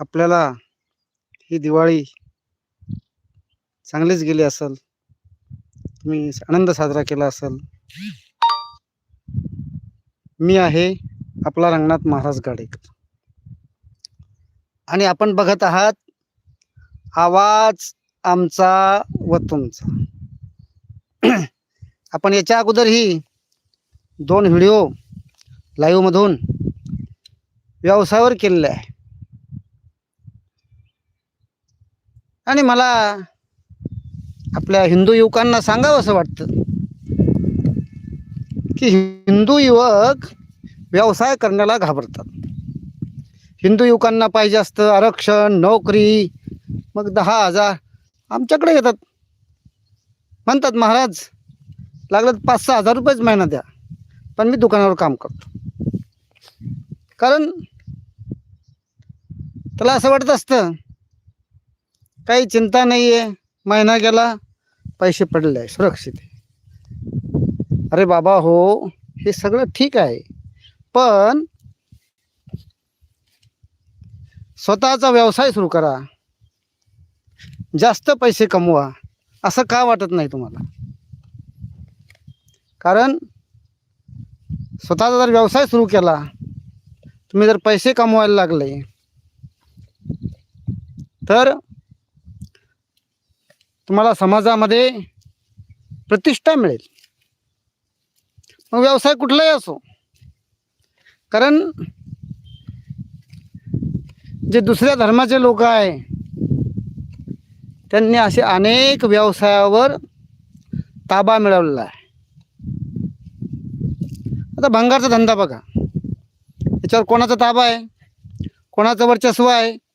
आपल्याला ही दिवाळी चांगलीच गेली असेल. तुम्ही आनंद साजरा केला असेल. मी आहे आपला रंगनाथ महाराज गाडेकर आणि आपण बघत आहात आवाज आमचा व तुमचा. आपण याच्या अगोदरही दोन व्हिडिओ लाईव्हमधून व्यवसायावर केलेले आहे. आणि मला आपल्या हिंदू युवकांना सांगावं असं वाटतं की हिंदू युवक व्यवसाय करण्याला घाबरतात. हिंदू युवकांना पाहिजे असतं आरक्षण नोकरी मग दहा हजार. आमच्याकडे येतात. म्हणतात महाराज लागलं तर पाच सहा हजार रुपयेच महिना द्या पण मी दुकानावर काम करतो. कारण त्याला असं वाटत असतं काही चिंता नाही आहे महिना गेला पैसे पडले आहे सुरक्षित आहे. अरे बाबा हो हे सगळं ठीक आहे. पण स्वतःचा व्यवसाय सुरू करा. जास्त पैसे कमवा. असं का वाटत नाही तुम्हाला? कारण स्वतःचा जर व्यवसाय सुरू केला तुम्ही जर पैसे कमवायला लागले तर तुम्हाला समाजामध्ये प्रतिष्ठा मिळेल. मग व्यवसाय कुठलाही असो. कारण जे दुसऱ्या धर्माचे लोक आहे त्यांनी असे अनेक व्यवसायावर ताबा मिळवलेला आहे. आता भंगारचा धंदा बघा. याच्यावर कोणाचा ताबा आहे? कोणाचं वर्चस्व आहे?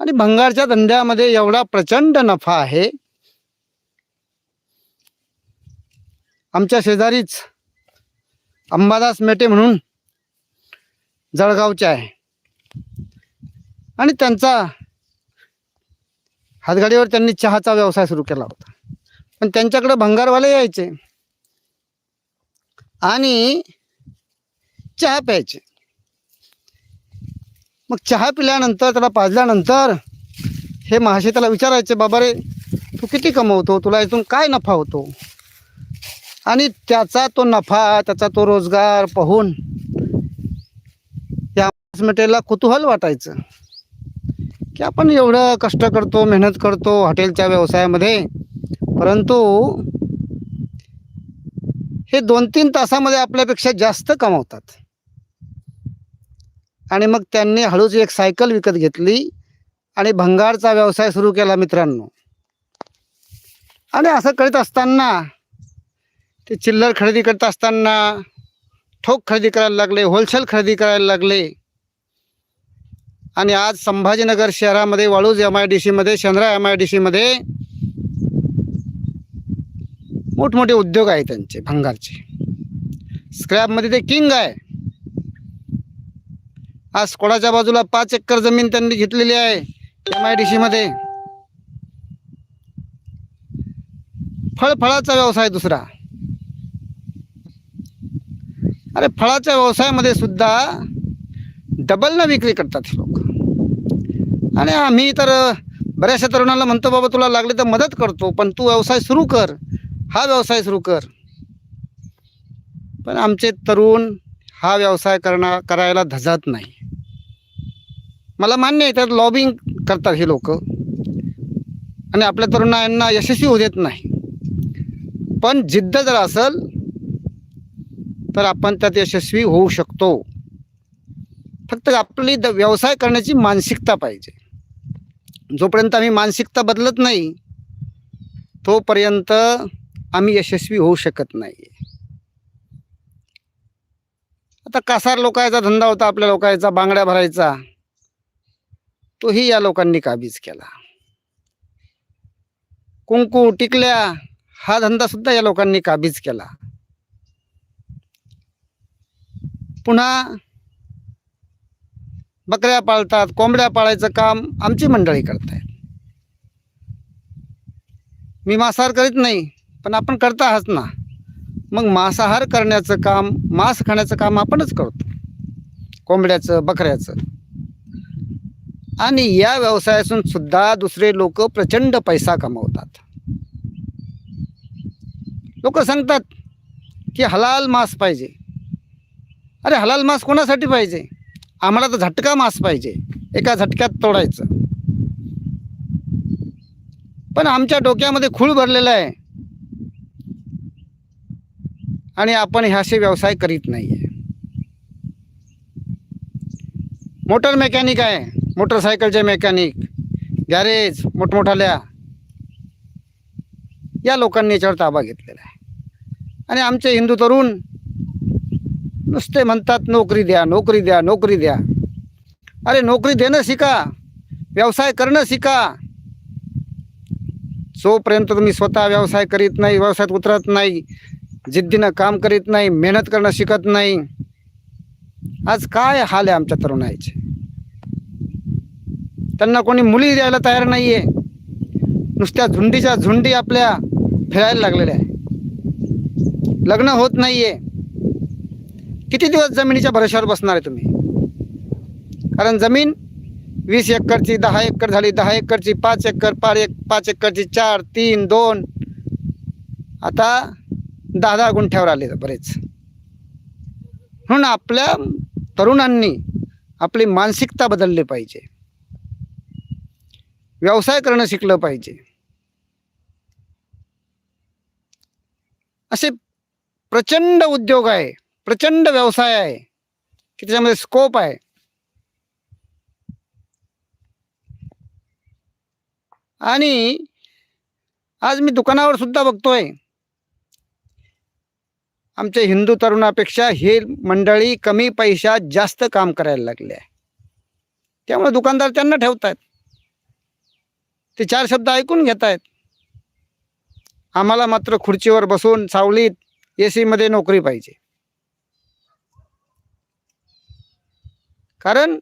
आणि भंगारच्या धंद्यामध्ये एवढा प्रचंड नफा आहे. आमच्या शेजारीच अंबादास मेटे म्हणून जळगावचे आहे. आणि त्यांचा हातगाडीवर त्यांनी चहाचा व्यवसाय सुरू केला होता. पण त्यांच्याकडे भंगारवाले यायचे आणि चहा प्यायचे. मग चहा पिल्यानंतर त्याला पाजल्यानंतर हे महाशे त्याला विचारायचे बाबा रे तू किती कमवतो? तुला इथून काय नफा होतो? आणि त्याचा तो नफा त्याचा तो रोजगार पाहून या कुतूहल वाटायचं. की आपण एवढं कष्ट करतो मेहनत करतो हॉटेलच्या व्यवसायामध्ये परंतु हे दोन तीन तासामध्ये आपल्यापेक्षा जास्त कमावतात. आणि मग त्यांनी हळूच एक सायकल विकत घेतली आणि भंगारचा व्यवसाय सुरू केला मित्रांनो. आणि असं करीत असताना ते चिल्लर खरेदी करत असताना ठोक खरेदी करायला लागले होलसेल खरेदी करायला लागले. आणि आज संभाजीनगर शहरामध्ये वाळूज एम आय डी सीमध्ये शेंद्रा एम आय डी सीमध्ये मोठमोठे उद्योग आहे त्यांचे भंगारचे. स्क्रॅपमध्ये ते किंग आहे. आज कोणाच्या बाजूला पाच एकर जमीन त्यांनी घेतलेली आहे एम आय डी सीमध्ये फळफळाचा व्यवसाय दुसरा. अरे फळाच्या व्यवसायामध्ये सुद्धा डबल विक्री करतात लोक. आणि आम्ही तर बऱ्याचशा तरुणाला म्हणतो बाबा तुला लागले तर मदत करतो पण तू व्यवसाय सुरू कर. हा व्यवसाय सुरू कर. पण आमचे तरुण हा व्यवसाय करणा करायला धजत नाही. मला मान्य आहे त्यात लॉबिंग करतात हे लोक. आणि आपल्या तरुणांना यशस्वी होऊ देत नाही. पण जिद्द जर असेल तर आपण त्यात यशस्वी होऊ शकतो. फक्त आपली द व्यवसाय करण्याची मानसिकता पाहिजे. जोपर्यंत आम्ही मानसिकता बदलत नाही तोपर्यंत आम्ही यशस्वी होऊ शकत नाही आता कासार लोकायचा धंदा होता आपल्या लोकायचा बांगड्या भरायचा. तोही या लोकांनी काबीज केला? कुंकू टिकल्या हा धंदा सुद्धा या लोकांनी काबीज केला? पुन्हा बकऱ्या पाळतात कोंबड्या पाळायचं काम आमची मंडळी करतायत. मी मांसाहार करीत नाही पण आपण करता आहात ना. मग मांसाहार करण्याचं काम मांस खाण्याचं काम आपणच करतो. कोंबड्याचं बकऱ्याचं. आणि या व्यवसायातून सुद्धा दुसरे लोक प्रचंड पैसा कमवतात. लोक सांगतात की हलाल मांस पाहिजे. अरे हलाल मांस कोणासाठी पाहिजे? आम्हाला तर झटका मांस पाहिजे. एका झटक्यात तोडायचं. पण आमच्या डोक्यामध्ये खूळ भरलेला आहे. आणि आपण ह्याशी व्यवसाय करीत नाही आहे मोटर मेकॅनिक आहे. मोटरसायकलचे मेकॅनिक गॅरेज मोठमोठाल्या. या लोकांनी याच्यावर ताबा घेतलेला आहे. आणि आमचे हिंदू तरुण नुसते म्हणतात नोकरी द्या नोकरी द्या नोकरी द्या. अरे नोकरी देणं शिका व्यवसाय करणं शिका. जोपर्यंत तुम्ही स्वतः व्यवसाय करीत नाही व्यवसायात उतरत नाही जिद्दीनं काम करीत नाही मेहनत करणं शिकत नाही आज काय हाल आहे आमच्या तरुणाईचे? त्यांना कोणी मुली द्यायला तयार नाही आहे नुसत्या झुंडीच्या झुंडी आपल्या फिरायला लागलेल्या आहे लग्न होत नाही आहे किती दिवस जमिनीच्या भरोश्यावर बसणार आहे तुम्ही? कारण जमीन वीस एकरची दहा एकर झाली दहा एकरची पाच एकर पाच एक पाच एकरची चार तीन दोन. आता दहा दहा गुंठ्यावर आले बरेच. म्हणून आपल्या तरुणांनी आपली मानसिकता बदलली पाहिजे. व्यवसाय करणं शिकलं पाहिजे. असे प्रचंड उद्योग आहे प्रचंड व्यवसाय आहे की त्याच्यामध्ये स्कोप आहे. आणि आज मी दुकानावर सुद्धा बघतोय. आमच्या हिंदू तरुणापेक्षा हे मंडळी कमी पैशात जास्त काम करायला लागले आहे. त्यामुळे दुकानदार त्यांना ठेवतात ते चार शब्द ऐकून घेत आहेत आम्हाला मात्र खुर्चीवर बसून सावलीत ए सीमध्ये नोकरी पाहिजे. कारण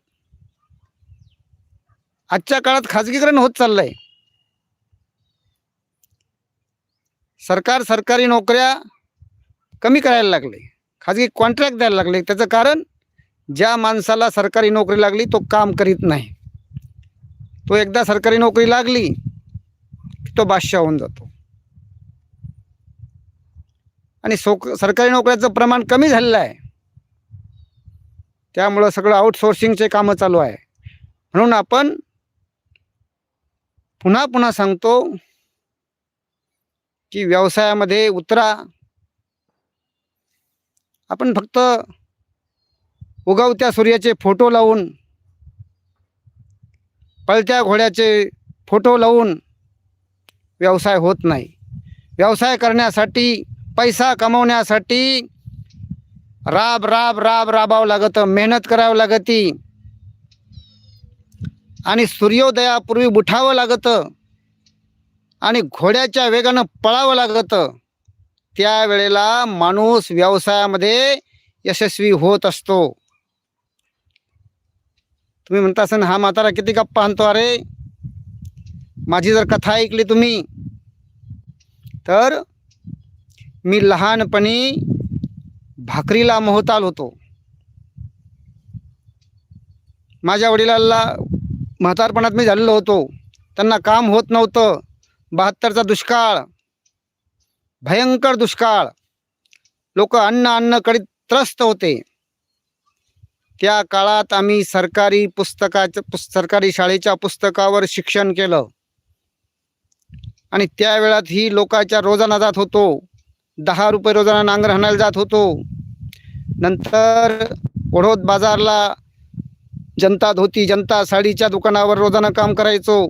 आजच्या काळात खाजगीकरण होत चाललंय. सरकार सरकारी नोकऱ्या कमी करायला लागले. खाजगी कॉन्ट्रॅक्ट द्यायला लागले. त्याचं कारण ज्या माणसाला सरकारी नोकरी लागली तो काम करीत नाही. तो एकदा सरकारी नोकरी लागली की तो बादशाह होऊन जातो. आणि सोक सरकारी नोकऱ्याचं प्रमाण कमी झालेलं आहे. त्यामुळं सगळं आउटसोर्सिंगचे कामं चालू आहे. म्हणून आपण पुन्हा पुन्हा सांगतो की व्यवसायामध्ये उतरा. आपण फक्त उगवत्या सूर्याचे फोटो लावून पळत्या घोड्याचे फोटो लावून व्यवसाय होत नाही. व्यवसाय करण्यासाठी पैसा कमवण्यासाठी राब राब राब राबावं लागतं मेहनत करावं लागती. आणि सूर्योदयापूर्वी उठावं लागतं. आणि घोड्याच्या वेगानं पळावं लागतं. त्यावेळेला माणूस व्यवसायामध्ये यशस्वी होत असतो. तुम्ही म्हणता असं हा म्हातारा किती गप्पा आणतो. अरे माझी जर कथा ऐकली तुम्ही तर मी लहानपणी भाकरीला मोहताल होतो. माझ्या वडिलांना म्हातारपणात मी झालेलो होतो. त्यांना काम होत नव्हतं. बहात्तरचा दुष्काळ भयंकर दुष्काळ. लोक अन्न अन्नकडे त्रस्त होते. त्या काळात आम्ही सरकारी पुस्तकाचं पु सरकारी शाळेच्या पुस्तकावर शिक्षण केलं. आणि त्या वेळात ही लोकांच्या रोजाना जात होतो. दहा रुपये रोजाना नांगर हाणायला जात होतो. नंतर ओढोत बाजारला जनता धोती जनता साडीच्या दुकानावर रोजाना काम करायचो.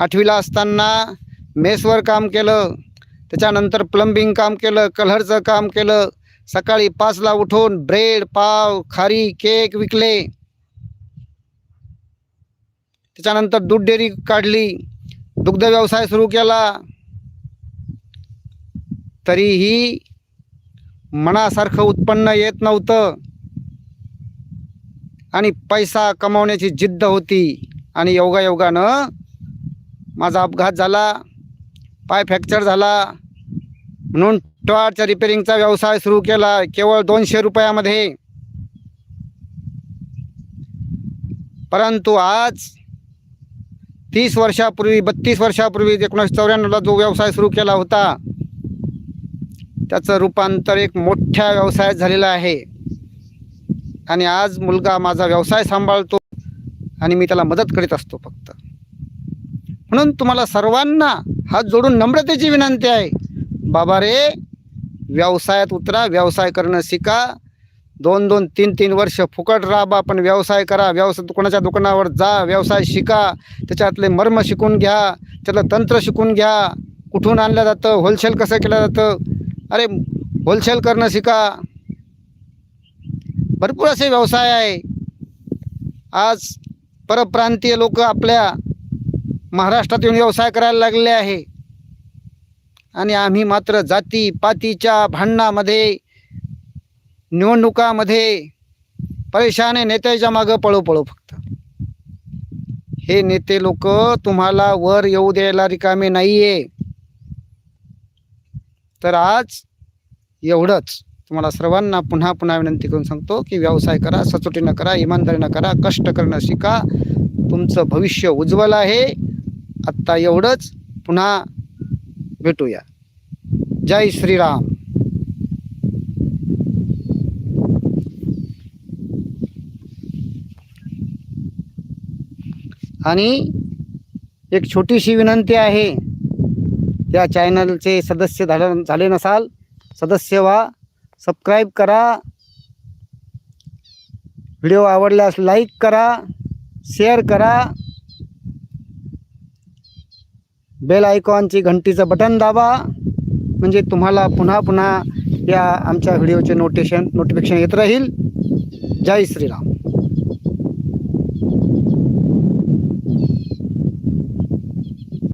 आठवीला असताना मेसवर काम केलं. त्याच्यानंतर प्लंबिंग काम केलं कलरचं काम केलं. सकाळी पाचला उठून ब्रेड पाव खारी केक विकले. त्याच्यानंतर दूध डेअरी काढली. दुग्ध व्यवसाय सुरू केला. तरीही मनासारखं उत्पन्न येत नव्हतं. आणि पैसा कमावण्याची जिद्द होती. आणि योगायोगानं माझा अपघात झाला. पाय फ्रॅक्चर झाला. म्हणून टॉर्च रिपेरिंगचा व्यवसाय सुरू केला केवळ दोनशे रुपयामध्ये. परंतु आज तीस वर्षापूर्वी बत्तीस वर्षापूर्वी एकोणीसशे चौऱ्याण्णवला जो व्यवसाय सुरू केला होता त्याचं रूपांतर एक मोठ्या व्यवसायात झालेलं आहे. आणि आज मुलगा माझा व्यवसाय सांभाळतो आणि मी त्याला मदत करीत असतो फक्त. म्हणून तुम्हाला सर्वांना हात जोडून नम्रतेची विनंती आहे. बाबा रे व्यवसायात उतरा व्यवसाय करणं शिका. दोन दोन तीन तीन वर्ष फुकट राबा पण व्यवसाय करा. व्यवसाय कोणाच्या दुकानावर जा व्यवसाय शिका. त्याच्यातले मर्म शिकून घ्या. त्यातलं तंत्र शिकून घ्या. कुठून आणलं जातं? होलसेल कसं केलं जातं? अरे होलसेल करणं शिका. भरपूर असे व्यवसाय आहे. आज परप्रांतीय लोक आपल्या महाराष्ट्रात येऊन व्यवसाय करायला लागले आहे. आणि आम्ही मात्र जाती पातीच्या भांडणामध्ये निवडणुकामध्ये पैशाने नेत्याच्या मागं पळो पळो फक्त. हे नेते लोक तुम्हाला वर येऊ द्यायला रिकामे नाही आहे तर आज एवढंच. तुम्हाला सर्वांना पुन्हा पुन्हा विनंती करून सांगतो की व्यवसाय करा सचोटीनं करा इमानदारीनं करा कष्ट करणं शिका. तुमचं भविष्य उज्ज्वल आहे. आत्ता एवढंच. पुन्हा भेटूया. जय श्रीराम. आणि एक छोटीशी विनंती आहे त्या चॅनलचे सदस्य झाले झाले नसाल सदस्य व्हा सबस्क्राईब करा व्हिडिओ आवडल्यास लाईक करा शेअर करा बेल आयकॉनची घंटीचं बटन दाबा. म्हणजे तुम्हाला पुन्हा पुन्हा या आमच्या व्हिडिओचे नोटेशन नोटिफिकेशन येत राहील. जय श्रीराम.